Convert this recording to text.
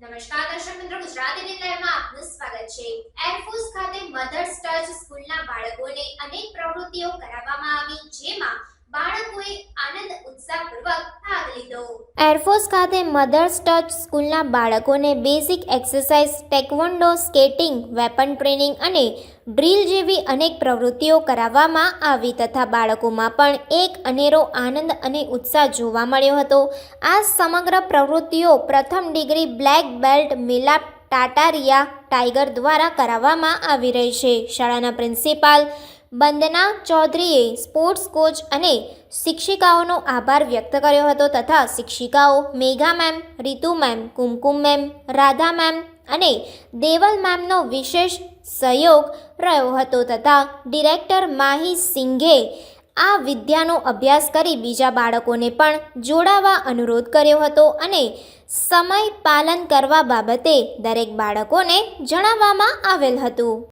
નમસ્કાર દર્શક મિત્રો ગુજરાતી દિન લહેરમાં આપનું સ્વાગત છે. એરફોર્સ એરફોર્સ ખાતે મધર્સ ટચ સ્કૂલના બાળકોને basic exercise, taekwondo, skating, weapon training અને ડ્રીલ જેવી અનેક પ્રવૃત્તિઓ કરાવવામાં આવી તથા બાળકોમાં પણ એક અનેરો આનંદ અને ઉત્સાહ જોવા મળ્યો હતો. આ સમગ્ર પ્રવૃત્તિઓ પ્રથમ degree black belt Milap Tataria tiger દ્વારા કરાવવામાં આવી રહી છે. શાળાના પ્રિન્સિપાલ વંદના ચૌધરીએ સ્પોર્ટ્સ કોચ અને શિક્ષિકાઓનો આભાર વ્યક્ત કર્યો હતો તથા શિક્ષિકાઓ Megha ma'am, Ritu ma'am, Kumkum ma'am, Radha ma'am અને દેવલ મેમનો વિશેષ સહયોગ રહ્યો હતો તથા ડિરેક્ટર માહી સિંઘે આ વિદ્યાનો અભ્યાસ કરી બીજા બાળકોને પણ જોડાવા અનુરોધ કર્યો હતો અને સમય પાલન કરવા બાબતે દરેક બાળકોને જણાવવામાં આવેલ હતું.